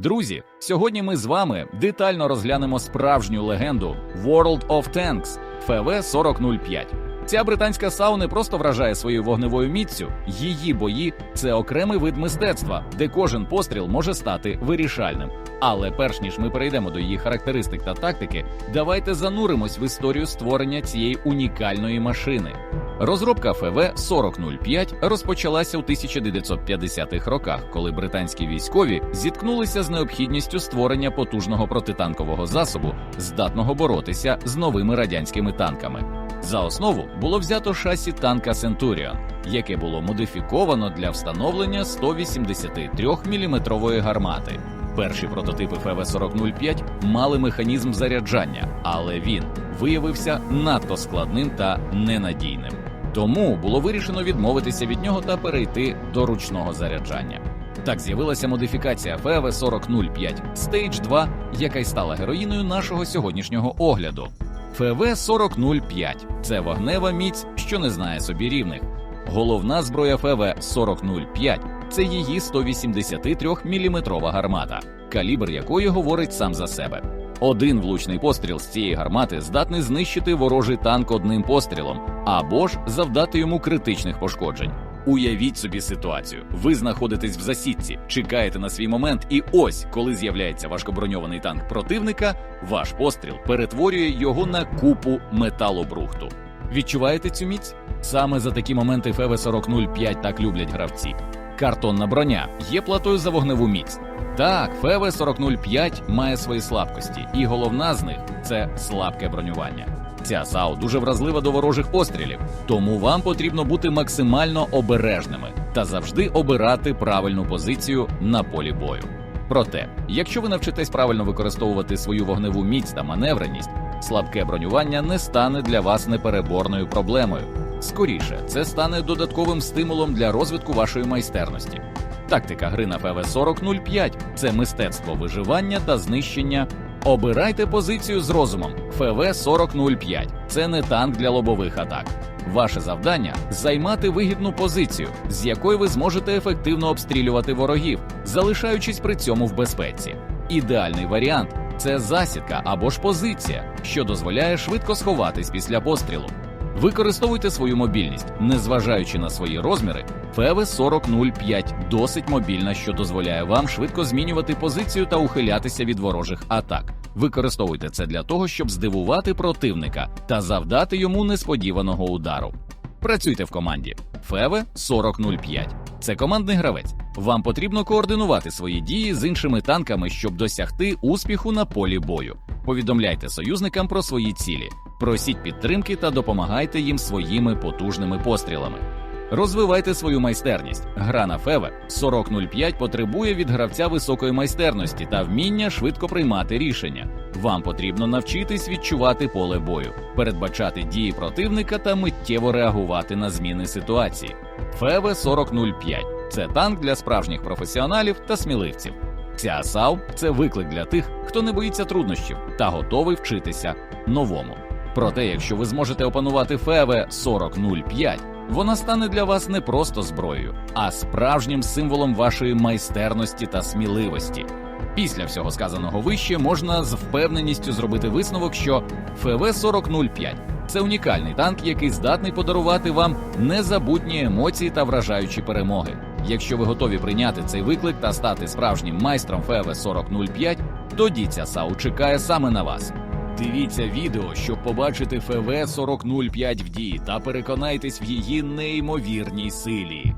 Друзі, сьогодні ми з вами детально розглянемо справжню легенду World of Tanks ФВ-4005. Ця британська САУ не просто вражає своєю вогневою міцю, її бої це окремий вид мистецтва, де кожен постріл може стати вирішальним. Але перш ніж ми перейдемо до її характеристик та тактики, давайте зануримось в історію створення цієї унікальної машини. Розробка ФВ-4005 розпочалася у 1950-х роках, коли британські військові зіткнулися з необхідністю створення потужного протитанкового засобу, здатного боротися з новими радянськими танками. За основу було взято шасі танка Centurion, яке було модифіковано для встановлення 183-мм гармати. Перші прототипи ФВ-4005 мали механізм заряджання, але він виявився надто складним та ненадійним. Тому було вирішено відмовитися від нього та перейти до ручного заряджання. Так з'явилася модифікація ФВ-4005 Stage 2, яка й стала героїною нашого сьогоднішнього огляду. ФВ-4005 це вогнева міць, що не знає собі рівних. Головна зброя ФВ-4005 це її 183-мм гармата, калібр якої говорить сам за себе. Один влучний постріл з цієї гармати здатний знищити ворожий танк одним пострілом або ж завдати йому критичних пошкоджень. Уявіть собі ситуацію: ви знаходитесь в засідці, чекаєте на свій момент, і ось, коли з'являється важкоброньований танк противника, ваш постріл перетворює його на купу металобрухту. Відчуваєте цю міць? Саме за такі моменти ФВ-4005 так люблять гравці. Картонна броня є платою за вогневу міць. Так, ФВ-4005 має свої слабкості, і головна з них це слабке бронювання. Ця САУ дуже вразлива до ворожих пострілів, тому вам потрібно бути максимально обережними та завжди обирати правильну позицію на полі бою. Проте, якщо ви навчитесь правильно використовувати свою вогневу міць та маневреність, слабке бронювання не стане для вас непереборною проблемою. Скоріше, це стане додатковим стимулом для розвитку вашої майстерності. Тактика гри на ФВ-4005 – це мистецтво виживання та знищення. Обирайте позицію з розумом. ФВ-4005 – це не танк для лобових атак. Ваше завдання займати вигідну позицію, з якої ви зможете ефективно обстрілювати ворогів, залишаючись при цьому в безпеці. Ідеальний варіант це засідка або ж позиція, що дозволяє швидко сховатись після пострілу. Використовуйте свою мобільність, незважаючи на свої розміри. ФВ-4005 досить мобільна, що дозволяє вам швидко змінювати позицію та ухилятися від ворожих атак. Використовуйте це для того, щоб здивувати противника та завдати йому несподіваного удару. Працюйте в команді. ФВ-4005 це командний гравець. Вам потрібно координувати свої дії з іншими танками, щоб досягти успіху на полі бою. Повідомляйте союзникам про свої цілі, просіть підтримки та допомагайте їм своїми потужними пострілами. Розвивайте свою майстерність. Гра на Феве 4005 потребує від гравця високої майстерності та вміння швидко приймати рішення. Вам потрібно навчитись відчувати поле бою, передбачати дії противника та миттєво реагувати на зміни ситуації. Феве 4005 це танк для справжніх професіоналів та сміливців. Ця САУ це виклик для тих, хто не боїться труднощів та готовий вчитися новому. Проте, якщо ви зможете опанувати ФЕВЕ 4005, вона стане для вас не просто зброєю, а справжнім символом вашої майстерності та сміливості. Після всього сказаного вище можна з впевненістю зробити висновок, що ФВ-4005 це унікальний танк, який здатний подарувати вам незабутні емоції та вражаючі перемоги. Якщо ви готові прийняти цей виклик та стати справжнім майстром ФВ-4005, тоді ця САУ чекає саме на вас. Дивіться відео, щоб побачити ФВ-4005 в дії та переконайтесь в її неймовірній силі.